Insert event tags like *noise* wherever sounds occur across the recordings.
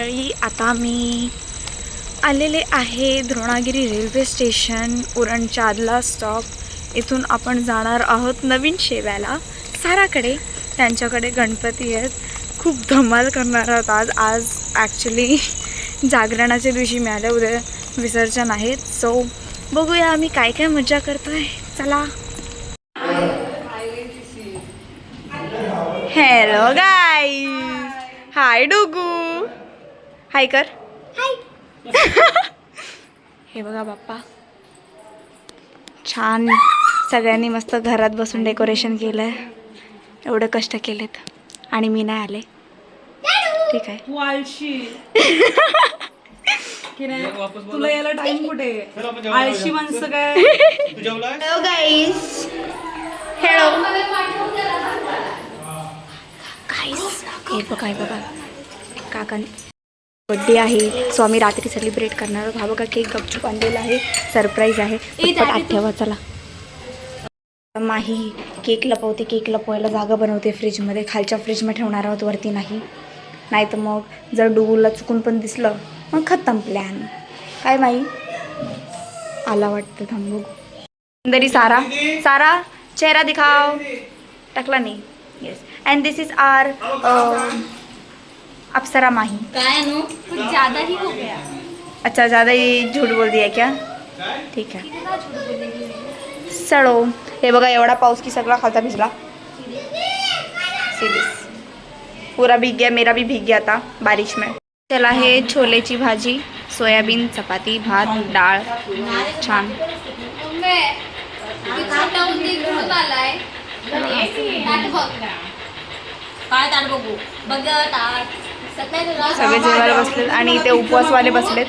मंडळी आता मी आलेले आहे द्रोणागिरी रेल्वे स्टेशन उरण चादला स्टॉप इथून आपण जाणार आहोत नवीन शेव्याला. साराकडे त्यांच्याकडे गणपती आहेत. खूप धमाल करणार आहोत आज. आज ॲक्च्युली जागरणाच्या दिवशी मिळालं उद्या विसर्जन आहेत सो बघूया आम्ही काय काय मजा करतोय. चला. हॅलो गाय हाय डुगू हाय कर. *laughs* हे बघा बाप्पा. छान. सगळ्यांनी मस्त घरात बसून डेकोरेशन केलं आहे एवढं कष्ट केलेत. आणि मी नाही आले. ठीक आहे. *laughs* तुला यायला टाइम कुठे? आळशी माणसं काय? *laughs* हॅलो हे बघा हे बघा. काका बड्डे आहे. सो आम्ही रात्री सेलिब्रेट करणार आहोत. हा बघा केक गपचूप आणलेला आहे. सरप्राईज आहे. पटपट आत ठेवा चला. माही केक लपवते. केक लपवायला जागा बनवते फ्रीजमध्ये खालच्या फ्रीजमध्ये ठेवणार आहोत. वरती नाही. नाही तर मग जर डुगूला चुकून पण दिसलं मग खतम प्लॅन काय माही? आला वाटतं थांब सुंदरी सारा. सारा चेहरा दिखाओ टाकला नाही. Yes and this is our Apsara Mahi काय नो कुछ ज़्यादा ही हो गया। अच्छा ज़्यादा ही झूठ बोल दिया क्या? ठीक है। सड़ो हे बघा एवढा पाऊस की सगळा खालचा भिजला। सीरियस पूरा भीग गया मेरा भी भीग गया था बारिश में। त्याला हे छोलेची भाजी सोयाबीन चपाती भात डाळ छान। काय ताट बघू। बघ ताट सगळे जेवायला बसलेत आणि इथे उपवासवाले बसलेत.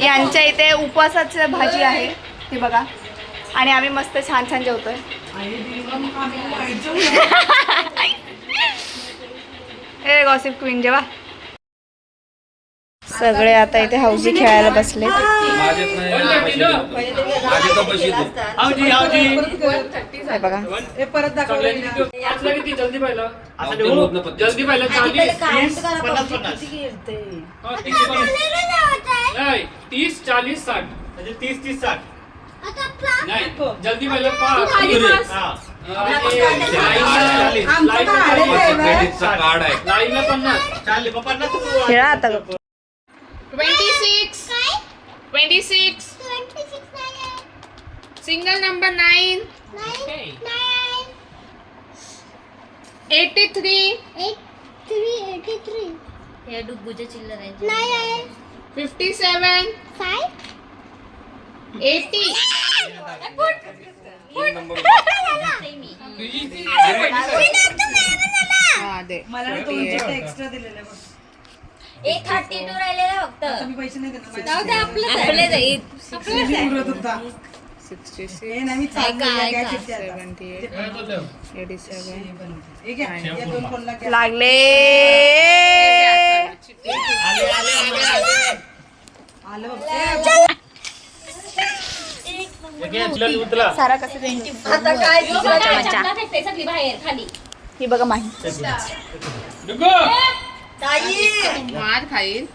यांच्या इथे उपवासाची भाजी आहे ती बघा. आणि आम्ही मस्त छान छान जेवतोय. *laughs* हे गॉसिप क्वीन जेवा. सगळे आता इथे हौजी खेळायला बसले. बघा. परत दाखवलं जल्दी पाहिलं. जल्दी पाहिलं चाळीस तीस हा, चाळीस साठ. म्हणजे तीस तीस साठ. नाही जल्दी पाहिलं हा. खेळा आता. गप्प. 26 26 single number 9 83 हे डुग्गूचे चिल्लर आहे 57 80 मला ना दोनशे एक्स्ट्रा दिलेले बघ एक थर्टी टू राहिलेला फक्त. मी पैसे नाही देणार. जाऊ दे आपलं आपले जाईल किती उरत होता हे नाही मी चालू ऐका, घ्या, ऐका. किती आता? हे बनवते. हे घ्या, या दोन कोणला घ्या. लागले. आलं बघ. ए, उतला सारा कसं आता काय चपला फेकते सगळी बाहेर खाली. ही बघा माही डुग्गू! मार खाईल.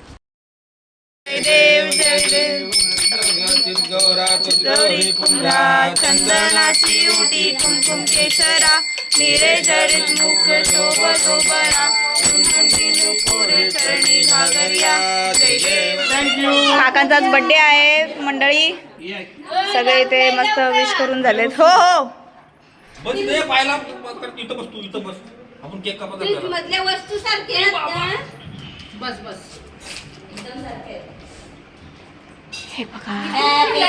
गौरी कुंभा चंदनाची उटी कुमकुम केशरा निरे जडित मुख शोभ शोभरा कोरे चरणी घागरिया. जय देव काकांचाच बर्थडे आहे मंडळी. सगळे इथे मस्त विश करून झालेत. हो हो. बस ते पाहिला इथं बस तू इथं बस. आपण केक कापत फ्रीज आपल्याला. मधल्या वस्तू सारख्या बस बस. हे बघा. हॅपी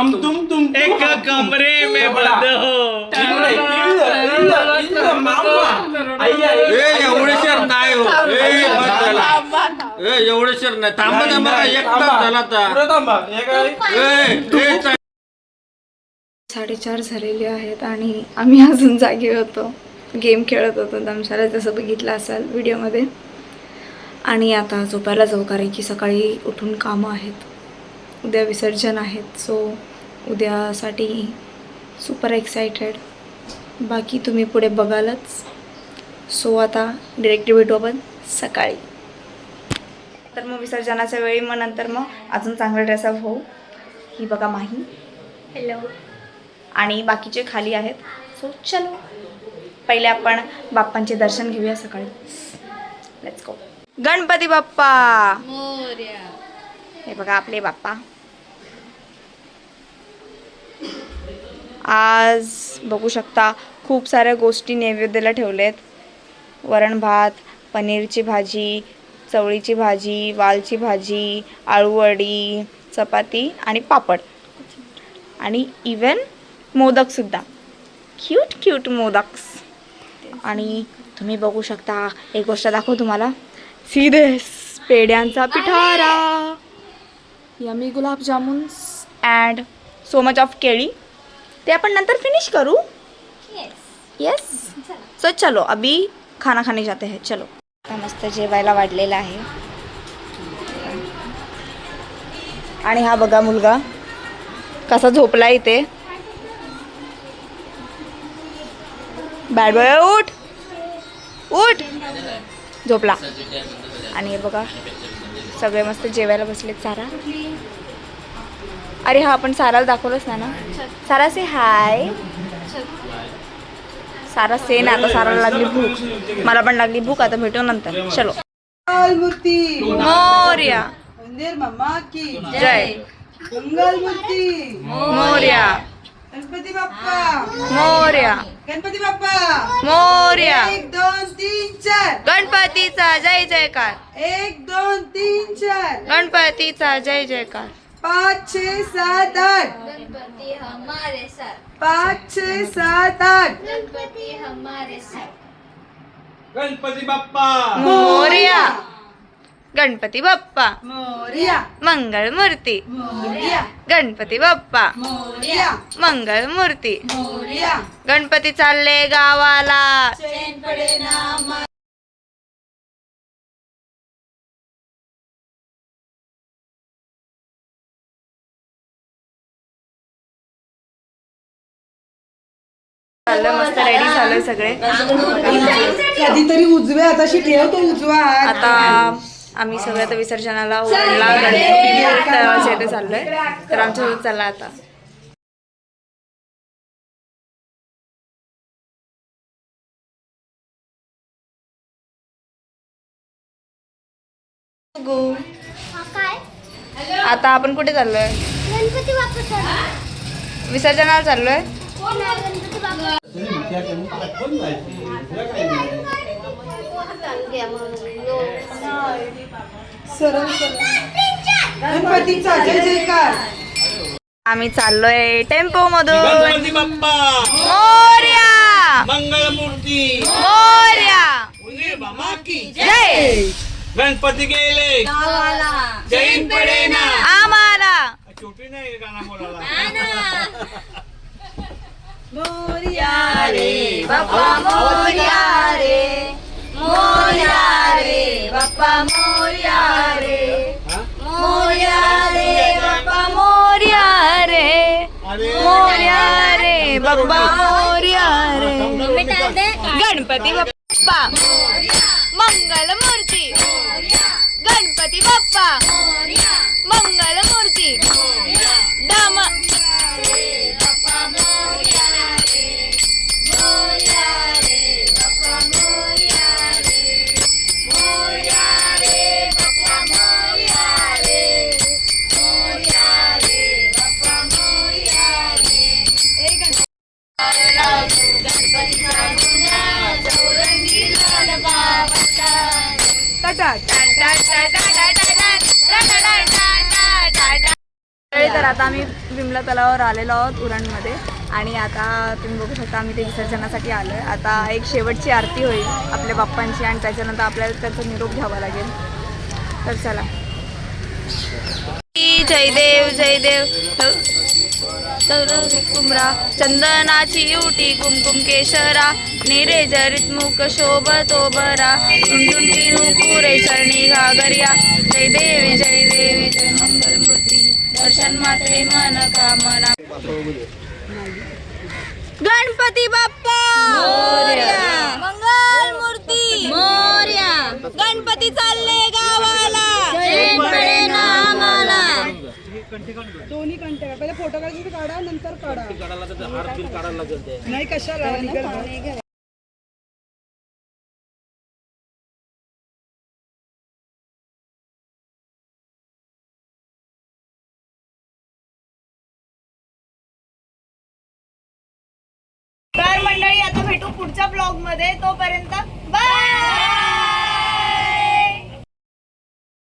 हम तुम तुम एक कमरे में बंद हो। ए एवढे शर नाही हो? ए बस झाला. ए एवढे शर नाही. थांबा थांबा एक तास झाला साडेचार झालेले आहेत आणि आम्ही अजून जागे होतो. गेम खेळत होतो. दमशाला जसं बघितलं असाल व्हिडिओमध्ये. आणि आता झोपायला जाऊ कारण की सकाळी उठून कामं आहेत. उद्या विसर्जन आहेत. सो उद्यासाठी सुपर एक्सायटेड बाकी तुम्ही पुढे बघालच. सो आता डिरेक्ट भेटू आपण सकाळी. तर मग विसर्जनाच्या वेळी मग नंतर मग अजून चांगला ड्रेसअप होऊ. ही बघा माही. हॅलो आणि बाकीचे खाली आहेत. सो चलो. पहिले आपण बाप्पांचे दर्शन घेऊया सकाळी. Let's go Ganpati Bappa! हे बघा आपले बाप्पा. आज बघू शकता खूप साऱ्या गोष्टी नैवेद्याला ठेवलेत. वरण भात पनीरची भाजी चवळीची भाजी वालची भाजी आळूवडी चपाती आणि पापड. आणि इवन मोदकसुद्धा क्यूट क्यूट मोदक्स. आणि तुम्ही बघू शकता एक गोष्ट दाखवू तुम्हाला. सीधेस पेड्यांचा पिठारा. Yummy गुलाबजामुन्स and so much of केळी. ते आपण नंतर फिनिश करू? येस सो चलो. अभी खाना खाने जाते हैं चलो. मस्त जेवायला वाढलेलं आहे. आणि हा बघा मुलगा कसा झोपला इथे. बॅड बॉय उठ! उठ! झोपला. आणि हे बघा सगळे मस्त जेवायला बसलेत सारा. अरे हा आपण साराला दाखवलंच ना ना? सारा से हाय सारा से ना आता साराला लागली भूक. मला पण लागली भूक आता भेटू नंतर. चलो. मोर्या. मंदिर मम्मा की जय. मोर्या. गणपती बाप्पा. मोर्या. गणपती बाप्पा. मोर्या. एक दोन तीन चार. गणपतीचा जय जयकार. एक दोन तीन चार. गणपतीचा जय जयकार. पाच छे सात आठ. गणपति हमारे साथ. पाच छे सात आठ. गणपति हमारे साथ. गणपती बाप्पा. मोर्या. गणपती बाप्पा. मोरिया. मंगळ मूर्ती. मोरिया. गणपती बाप्पा. मोरिया. मंगळ मूर्ती. मोरिया. गणपती चालले गावाला. चाललं मस्त रेडी झालोय सगळे. कधीतरी उजव्या हाताशी ठेव तो उजवा. आता आम्ही सगळं आता विसर्जनाला चाललोय. तर आमच्यासोबत चला आता. गो. आता आपण कुठे चाललोय? गणपती बाप्पा विसर्जनाला चाललोय. सरळ सरळ गणपतीचा जय जयकार. आम्ही चाललोय टेम्पो मधून. मोर्या. मंगळमूर्ती मोर्या. जय. गणपती गेले. जैन पडे ना आम्हाला. छोटी नाही गाणं बोलायला मोरिया रे बाप्पा मोर्या रे मोर्या रे बाप्पा मोर्या रे मोर्या रे बाप्पा मोर्या रे मोर्या रे बाप्पा मोर्या रे गणपती बाप्पा. विमला तलावावर आलेलो आहोत उरणमध्ये. आणि आता तुम्ही बघू शकता आम्ही ते विसर्जनासाठी आलो आहे आता एक शेवटची आरती होईल आपल्या बाप्पांची आणि त्याच्यानंतर आपल्याला त्याचा निरोप घ्यावा लागेल. तर चला. जयदेव जयदेव कुमरा चंदनाची उटी कुमकुम केशरा. निरे जरित मुख शोभतो बरा. टुनटुनकी नुपुरे चरणी घागरिया. जय देवी जय मन कामना गणपती बाप्पा! मंगल मूर्ती! मोर्या. गणपती चालले गावाला. दोन्ही कंटे पहिले फोटो काढायचे काढा नंतर काढा. नाही कशाला? भेटू पुढच्या ब्लॉगमध्ये तोपर्यंत बाय!